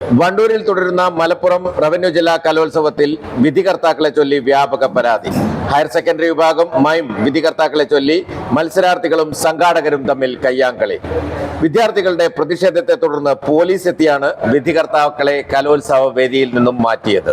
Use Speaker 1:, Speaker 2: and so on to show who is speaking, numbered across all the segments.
Speaker 1: വണ്ടൂരിൽ തുടരുന്ന മലപ്പുറം റവന്യൂ ജില്ലാ കലോത്സവത്തിൽ വിധികർത്താക്കളെ ചൊല്ലി വ്യാപക പരാതി ഹയർ സെക്കൻഡറി വിഭാഗം മൈം വിധികർത്താക്കളെ ചൊല്ലി മത്സരാർത്ഥികളും സംഘാടകരും തമ്മിൽ കയ്യാങ്കളി വിദ്യാർത്ഥികളുടെ പ്രതിഷേധത്തെ തുടർന്ന് പോലീസ് എത്തിയാണ് വിധികർത്താക്കളെ കലോത്സവ വേദിയിൽ നിന്നും മാറ്റിയത്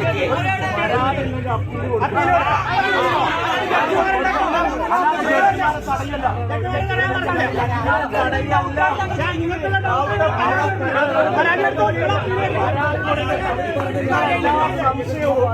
Speaker 1: ഒരു സംശയവും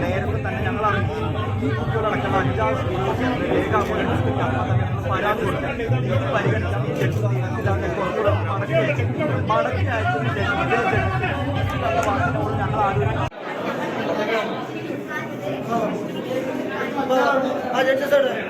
Speaker 2: നേരത്തെ തന്നെ ഞങ്ങൾ അറിഞ്ഞു ഈ കുട്ടികളടക്കം അഞ്ചാറ് സ്കൂളുകൾ രേഖാമൂലം പരാതി കൊടുത്തു ഇത് പരിഗണിച്ചാൽ ജഡ്ജ് തീരുന്നില്ല കുറച്ചുകൂടെ മടക്കി മടക്കി അയച്ചതിന് ശേഷം ഇതിന് ജഡ്ജ് ഞങ്ങൾ ആലോചിച്ചു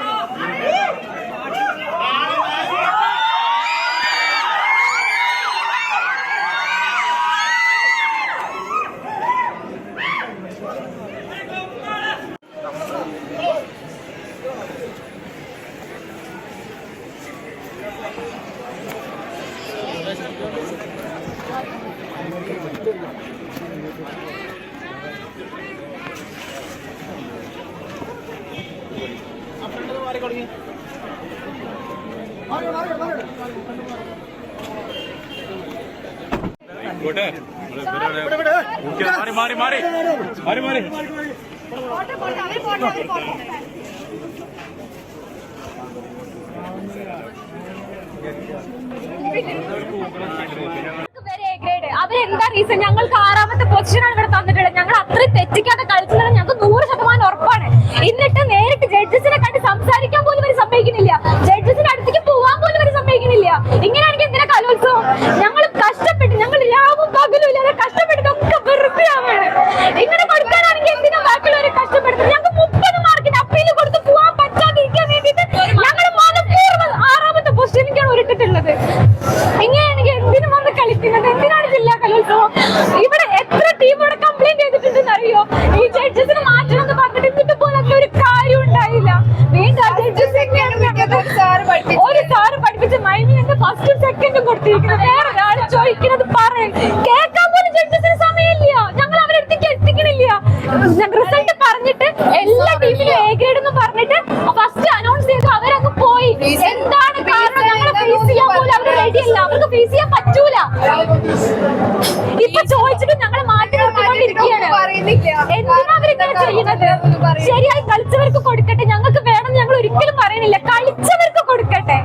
Speaker 3: മാറി മാറി മാറി. മാറി മാറി.
Speaker 4: അവരെന്താ റീസൺ ഞങ്ങൾക്ക് ആറാമത്തെ പൊസിഷനാണ് ഇവിടെ തന്നിട്ടുള്ളത്. ഞങ്ങൾ അത്രയും തെറ്റിക്കാതെ കളിച്ചത് സമ്മതിക്കുന്നില്ല കൊടുത്തിരിക്കുന്നത്? ഒരാൾ ചോദിക്കുന്നത് പറയും. കേൾക്കാൻ പോലും ജഡ്ജസിന് സമയമില്ല. ഞങ്ങൾ അവരെ അടുത്തേക്ക് എത്തിക്കണില്ല റിസൾട്ട് പറഞ്ഞിട്ട് എല്ലാ ടീമിനും എ ഗ്രേഡ് എന്ന് പറഞ്ഞിട്ട് ഫസ്റ്റ് അനൗൺസ് ചെയ്തു അവരങ്ങ് പോയി. എന്താണ് കാരണം? ഞങ്ങളെ ഫേസ് ചെയ്യാൻ പോലും അവർ റെഡി അല്ല. അവർക്ക് ഫേസ് ചെയ്യാൻ പറ്റൂല. ഇപ്പൊ ചോദിച്ചിട്ട് ഞങ്ങളെ മാറ്റി നിർത്തിക്കൊണ്ടിരിക്കുകയാണ്. എന്തിനാ അവരിങ്ങനെ ചെയ്യുന്നത്? ശരിയായി കളിച്ചവർക്ക് കൊടുക്കട്ടെ. ഞങ്ങൾക്ക് വേണം ഞങ്ങൾ ഒരിക്കലും പറയണില്ല കളിച്ചവർക്ക് കൊടുക്കട്ടെ.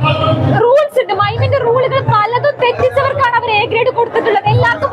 Speaker 4: ഗ്രേഡ് കൊടുത്തിട്ടുള്ളത് എല്ലാവർക്കും